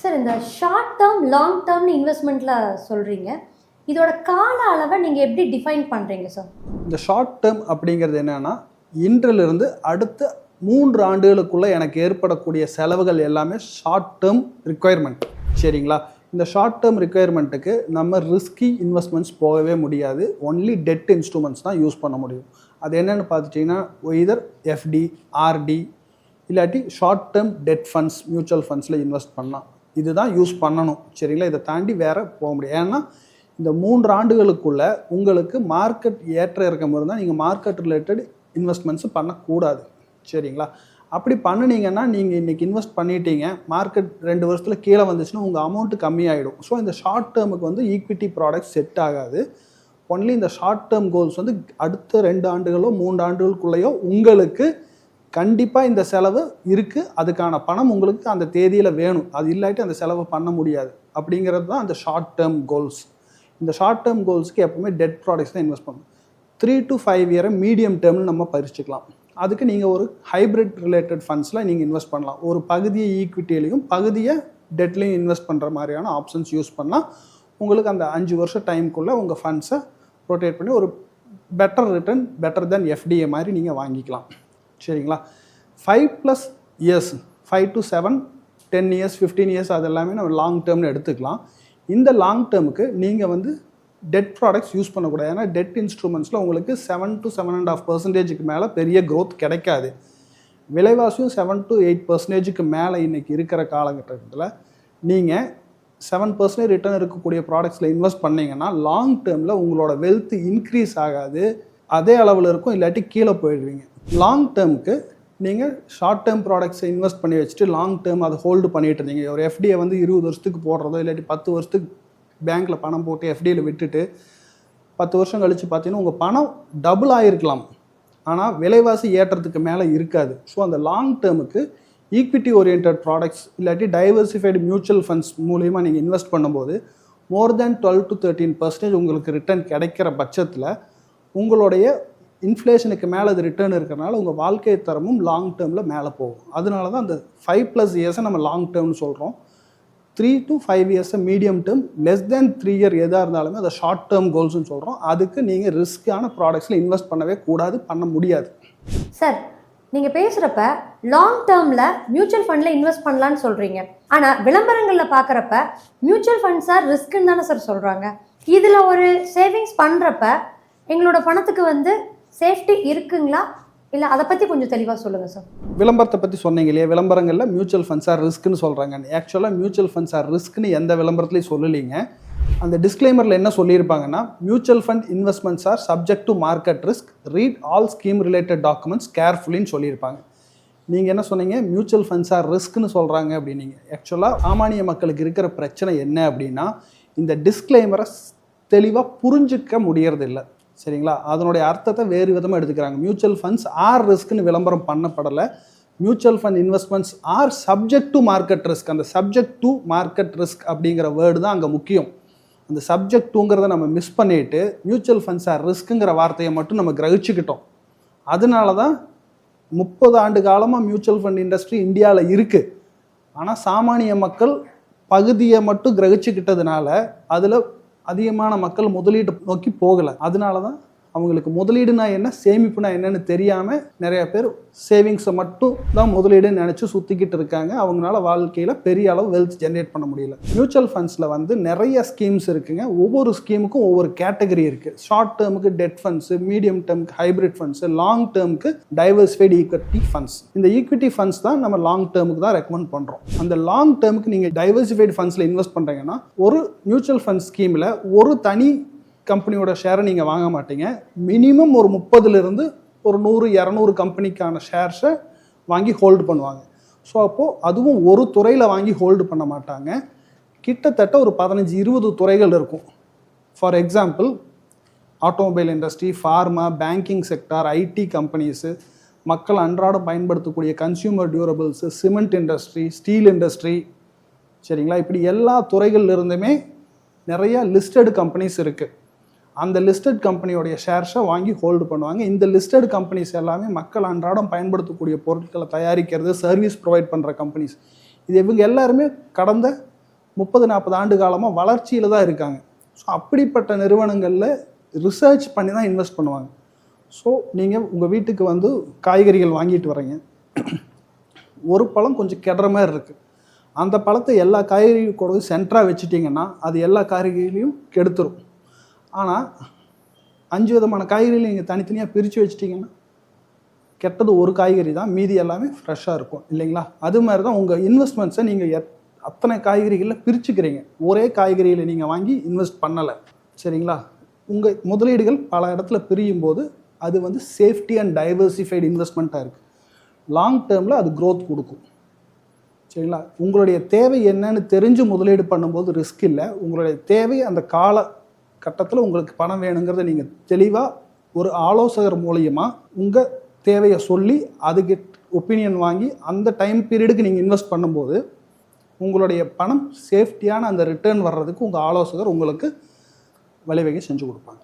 Sir இந்த short term long டேர்ம்னு இன்வெஸ்ட்மெண்ட்டில் சொல்கிறீங்க இதோட கால அளவை நீங்கள் எப்படி டிஃபைன் பண்ணுறீங்க சார் இந்த ஷார்ட் டேர்ம் அப்படிங்கிறது என்னென்னா இன்றிலிருந்து அடுத்த மூன்று ஆண்டுகளுக்குள்ளே எனக்கு ஏற்படக்கூடிய செலவுகள் எல்லாமே ஷார்ட் டேர்ம் ரிக்குயர்மெண்ட் சரிங்களா? இந்த ஷார்ட் டேர்ம் ரிக்குயர்மெண்ட்டுக்கு நம்ம ரிஸ்கி இன்வெஸ்ட்மெண்ட்ஸ் போகவே முடியாது. ஒன்லி டெட் இன்ஸ்ட்ருமெண்ட்ஸ் தான் யூஸ் பண்ண முடியும். அது என்னென்னு பார்த்துட்டிங்கன்னா இதர் எஃப்டி ஆர்டி இல்லாட்டி short term debt funds mutual ஃபண்ட்ஸில் invest பண்ணலாம். இதுதான் யூஸ் பண்ணணும். சரிங்களா? இதை தாண்டி வேறு போக முடியும் ஏன்னா இந்த மூன்று ஆண்டுகளுக்குள்ள உங்களுக்கு மார்க்கெட் ஏற்ற இறக்கம் இருந்தால் நீங்கள் மார்க்கெட் ரிலேட்டட் இன்வெஸ்ட்மெண்ட்ஸ் பண்ணக்கூடாது. சரிங்களா? அப்படி பண்ணுனீங்கன்னா நீங்கள் இன்றைக்கி இன்வெஸ்ட் பண்ணிட்டீங்க மார்க்கெட் ரெண்டு வருஷத்தில் கீழே வந்துச்சுன்னா உங்கள் அமௌண்ட்டு கம்மியாயிடும். ஸோ இந்த ஷார்ட் டேர்முக்கு வந்து ஈக்விட்டி ப்ராடக்ட் செட் ஆகாது. ஒன்லி இந்த ஷார்ட் டேர்ம் கோல்ஸ் வந்து அடுத்த ரெண்டு ஆண்டுகளோ மூன்று ஆண்டுகளுக்குள்ளேயோ உங்களுக்கு கண்டிப்பாக இந்த செலவு இருக்குது அதுக்கான பணம் உங்களுக்கு அந்த தேதியில் வேணும். அது இல்லாட்டி அந்த செலவு பண்ண முடியாது. அப்படிங்கிறது தான் அந்த ஷார்ட் டேர்ம் கோல்ஸ் இந்த ஷார்ட் டேர்ம் கோல்ஸ்க்கு எப்பவுமே டெட் ப்ராடக்ட்ஸ் தான் இன்வெஸ்ட் பண்ணணும். த்ரீ டு ஃபைவ் இயரை மீடியம் டேர்ம்னு நம்ம பறிச்சுக்கலாம். அதுக்கு நீங்கள் ஒரு ஹைப்ரிட் ரிலேட்டட் ஃபண்ட்ஸில் நீங்கள் இன்வெஸ்ட் பண்ணலாம். ஒரு பகுதியை ஈக்விட்டிலையும் பகுதியை டெட்லையும் இன்வெஸ்ட் பண்ணுற மாதிரியான ஆப்ஷன்ஸ் யூஸ் பண்ணால் உங்களுக்கு அந்த அஞ்சு வருஷம் டைமுக்குள்ளே உங்கள் ஃபண்ட்ஸை ரொட்டேட் பண்ணி ஒரு பெட்டர் ரிட்டர்ன் பெட்டர் தென் எஃப்டிஏ மாதிரி நீங்கள் வாங்கிக்கலாம். சரிங்களா? Five plus years five to seven ten years fifteen years அது எல்லாமே நம்ம லாங் டேர்ம்னு எடுத்துக்கலாம். இந்த லாங் டேர்முக்கு நீங்கள் வந்து டெட் ப்ராடக்ட்ஸ் யூஸ் பண்ணக்கூடாது. ஏன்னா டெட் இன்ஸ்ட்ருமெண்ட்ஸில் உங்களுக்கு seven to seven and half பர்சன்டேஜுக்கு மேலே பெரிய க்ரோத் கிடைக்காது. விலைவாசியும் செவன் டு எயிட் பர்சன்டேஜுக்கு மேலே இன்றைக்கி இருக்கிற காலகட்டத்தில் நீங்கள் செவன் பர்சன்டேஜ் ரிட்டர்ன் இருக்கக்கூடிய ப்ராடக்ட்ஸில் இன்வெஸ்ட் பண்ணிங்கன்னா லாங் டேர்மில் உங்களோட வெல்த் இன்க்ரீஸ் ஆகாது. அதே அளவில் இருக்கும் இல்லாட்டி கீழே போயிடுவீங்க. லாங் டேர்முக்கு நீங்கள் ஷார்ட் டேர்ம் ப்ராடக்ட்ஸை இன்வெஸ்ட் பண்ணி வச்சுட்டு லாங் டேர்ம் அதை ஹோல்டு பண்ணிட்டு இருந்தீங்க. ஒரு எஃப்டியை வந்து இருபது வருஷத்துக்கு போடுறதோ இல்லாட்டி பத்து வருஷத்துக்கு பேங்க்கில் பணம் போட்டு எஃப்டியில் விட்டுட்டு பத்து வருஷம் கழித்து பார்த்தீங்கன்னா உங்கள் பணம் டபுள் ஆகிருக்கலாம் ஆனால் விலைவாசி ஏற்றத்துக்கு மேலே இருக்காது. ஸோ அந்த லாங் டேர்முக்கு ஈக்விட்டி ஓரியன்ட் ப்ராடக்ட்ஸ் இல்லாட்டி டைவர்சிஃபைடு மியூச்சுவல் ஃபண்ட்ஸ் மூலியமாக நீங்கள் இன்வெஸ்ட் பண்ணும்போது more than twelve to thirteen percentage உங்களுக்கு ரிட்டர்ன் கிடைக்கிற பட்சத்தில் உங்களுடைய இன்ஃப்ளேஷனுக்கு மேலே அது ரிட்டர்ன் இருக்கிறனால உங்கள் வாழ்க்கை தரமும் லாங் டேர்மில் மேலே போகும். அதனால தான் அந்த ஃபைவ் ப்ளஸ் இயர்ஸை நம்ம லாங் டேர்ம்னு சொல்கிறோம் three to five இயர்ஸை medium term less than three year எதாக இருந்தாலுமே அதை ஷார்ட் டேர்ம் கோல்ஸ்னு சொல்கிறோம் அதுக்கு நீங்கள் ரிஸ்க்கான ப்ராடக்ட்ஸில் இன்வெஸ்ட் பண்ணவே கூடாது பண்ண முடியாது. சார் நீங்கள் பேசுகிறப்ப லாங் டேர்மில் மியூச்சுவல் ஃபண்டில் இன்வெஸ்ட் பண்ணலான்னு சொல்கிறீங்க ஆனால் விளம்பரங்களில் பார்க்குறப்ப மியூச்சுவல் ஃபண்ட் சார் ரிஸ்க்குன்னு தானே சார் சொல்கிறாங்க இதில் ஒரு சேவிங்ஸ் பண்ணுறப்ப எங்களோட பணத்துக்கு வந்து சேஃப்டி இருக்குங்களா? இல்லை அதை பற்றி கொஞ்சம் தெளிவாக சொல்லுங்கள் சார் விளம்பரத்தை பற்றி சொன்னீங்க இல்லையா? விளம்பரங்களில் மியூச்சுவல் ஃபண்ட்ஸ் ஆர் ரிஸ்க்னு சொல்கிறாங்க ஆக்சுவலாக மியூச்சுவல் ஃபண்ட்ஸ் ஆர் ரிஸ்க்னு எந்த விளம்பரத்துலையும் சொல்லலைங்க. அந்த டிஸ்க்ளைமரில் என்ன சொல்லியிருப்பாங்கன்னா mutual fund investments are subject to market risk read all scheme related documents கேர்ஃபுல்லின்னு சொல்லியிருப்பாங்க. நீங்கள் என்ன சொன்னீங்க? மியூச்சுவல் ஃபண்ட்ஸ் ஆர் ரிஸ்க்னு சொல்கிறாங்க அப்படின்னீங்க. ஆக்சுவலாக சாமானிய மக்களுக்கு இருக்கிற பிரச்சனை என்ன அப்படின்னா இந்த டிஸ்க்ளைமரை தெளிவாக புரிஞ்சிக்க முடியறதில்ல. சரிங்களா? அதனுடைய அர்த்தத்தை வேறு விதமாக எடுத்துக்கிறாங்க. மியூச்சுவல் ஃபண்ட்ஸ் ஆர் ரிஸ்க்னு விளம்பரம் பண்ணப்படலை. Mutual fund investments are subject to market risk அந்த சப்ஜெக்ட் டு மார்க்கெட் ரிஸ்க் அப்படிங்கிற வேர்டு தான் அங்கே முக்கியம். அந்த சப்ஜெக்ட் டூங்கிறத நம்ம மிஸ் பண்ணிட்டு மியூச்சுவல் ஃபண்ட்ஸ் ஆர் ரிஸ்க்குங்கிற வார்த்தையை மட்டும் நம்ம கிரகிச்சுக்கிட்டோம். அதனால தான் முப்பது ஆண்டு காலமாக மியூச்சுவல் ஃபண்ட் இண்டஸ்ட்ரி இந்தியாவில் இருக்குது ஆனால் சாமானிய மக்கள் பகுதியை மட்டும் கிரகிச்சுக்கிட்டதுனால அதில் அதிகமான மக்கள் முதலீடு நோக்கி போகலை. அதனால தான் அவங்களுக்கு முதலீடுனா என்ன சேமிப்புனா என்னன்னு தெரியாமல் நிறைய பேர் சேவிங்ஸை மட்டும் தான் முதலீடுன்னு நினச்சி சுற்றிக்கிட்டு இருக்காங்க. அவங்களால வாழ்க்கையில் பெரிய அளவு வெல்த் ஜென்ரேட் பண்ண முடியல. மியூச்சுவல் ஃபண்ட்ஸில் வந்து நிறைய ஸ்கீம்ஸ் இருக்குங்க. ஒவ்வொரு ஸ்கீமுக்கும் ஒவ்வொரு கேட்டகரி இருக்குது ஷார்ட் டேர்முக்கு டெட் ஃபண்ட்ஸு மீடியம் டேர்முக்கு ஹைப்ரிட் ஃபண்ட்ஸு லாங் டேர்முக்கு டைவர்ஸ்ஃபைடு ஈக்விட்டி ஃபண்ட்ஸ் இந்த ஈக்விட்டி ஃபண்ட்ஸ் தான் நம்ம லாங் டேர்முக்கு தான் ரெக்கமெண்ட் பண்ணுறோம் அந்த லாங் டேர்முக்கு நீங்கள் டைவர்சிஃபைடு ஃபண்ட்ஸில் இன்வெஸ்ட் பண்ணுறீங்கன்னா ஒரு மியூச்சுவல் ஃபண்ட் ஸ்கீமில் ஒரு தனி கம்பெனியோட ஷேரை நீங்கள் வாங்க மாட்டீங்க. மினிமம் ஒரு முப்பதுலேருந்து ஒரு நூறு இரநூறு கம்பெனிக்கான ஷேர்ஸை வாங்கி ஹோல்டு பண்ணுவாங்க. ஸோ அப்போது அதுவும் ஒரு துறையில் வாங்கி ஹோல்டு பண்ண மாட்டாங்க. கிட்டத்தட்ட ஒரு பதினஞ்சு இருபது துறைகள் இருக்கும். For example automobile industry pharma banking sector IT companies மக்கள் அன்றாடம் பயன்படுத்தக்கூடிய consumer durables cement industry steel industry சரிங்களா? இப்படி எல்லா துறைகள்லேருந்துமே நிறையா லிஸ்டட் கம்பெனிஸ் இருக்குது அந்த லிஸ்டட் கம்பெனியோடைய ஷேர்ஸை வாங்கி ஹோல்டு பண்ணுவாங்க. இந்த லிஸ்டட் கம்பெனிஸ் எல்லாமே மக்கள் அன்றாடம் பயன்படுத்தக்கூடிய பொருட்களை தயாரிக்கிறது சர்வீஸ் ப்ரொவைட் பண்ணுற கம்பெனிஸ் இது இவங்க எல்லாருமே கடந்த முப்பது நாற்பது ஆண்டு காலமாக வளர்ச்சியில் தான் இருக்காங்க. ஸோ அப்படிப்பட்ட நிறுவனங்களில் ரிசர்ச் பண்ணி தான் இன்வெஸ்ட் பண்ணுவாங்க. ஸோ நீங்கள் உங்கள் வீட்டுக்கு வந்து காய்கறிகள் வாங்கிட்டு வரீங்க ஒரு பழம் கொஞ்சம் கெடுற மாதிரி இருக்குது அந்த பழத்தை எல்லா காய்கறி கூட சென்டராக வச்சுட்டிங்கன்னா அது எல்லா காய்கறிகளையும் கெடுத்துரும். ஆனால் அஞ்சு விதமான காய்கறிகள் நீங்கள் தனித்தனியாக பிரித்து வச்சிட்டிங்கன்னா கெட்டது ஒரு காய்கறி தான். மீதி எல்லாமே ஃப்ரெஷ்ஷாக இருக்கும். இல்லைங்களா? அது மாதிரி தான் உங்கள் இன்வெஸ்ட்மெண்ட்ஸை நீங்கள் எத் அத்தனை காய்கறிகளில் பிரிச்சுக்கிறீங்க. ஒரே காய்கறிகளை நீங்கள் வாங்கி இன்வெஸ்ட் பண்ணலை. சரிங்களா? உங்கள் முதலீடுகள் பல இடத்துல பிரியும் போது அது வந்து சேஃப்டி அண்ட் டைவர்சிஃபைடு இன்வெஸ்ட்மெண்ட்டாக இருக்குது லாங் டேர்மில் அது க்ரோத் கொடுக்கும். சரிங்களா? உங்களுடைய தேவை என்னன்னு தெரிஞ்சு முதலீடு பண்ணும்போது ரிஸ்க் இல்லை. உங்களுடைய தேவை அந்த கால கட்டத்தில் உங்களுக்கு பணம் வேணுங்கிறத நீங்கள் தெளிவாக ஒரு ஆலோசகர் மூலியமாக உங்கள் தேவையை சொல்லி அதுக்கு ஒப்பீனியன் வாங்கி அந்த டைம் பீரியடுக்கு நீங்கள் இன்வெஸ்ட் பண்ணும்போது உங்களுடைய பணம் சேஃப்டியான அந்த ரிட்டர்ன் வர்றதுக்கு உங்கள் ஆலோசகர் உங்களுக்கு வழிவகை செஞ்சு கொடுப்பாங்க.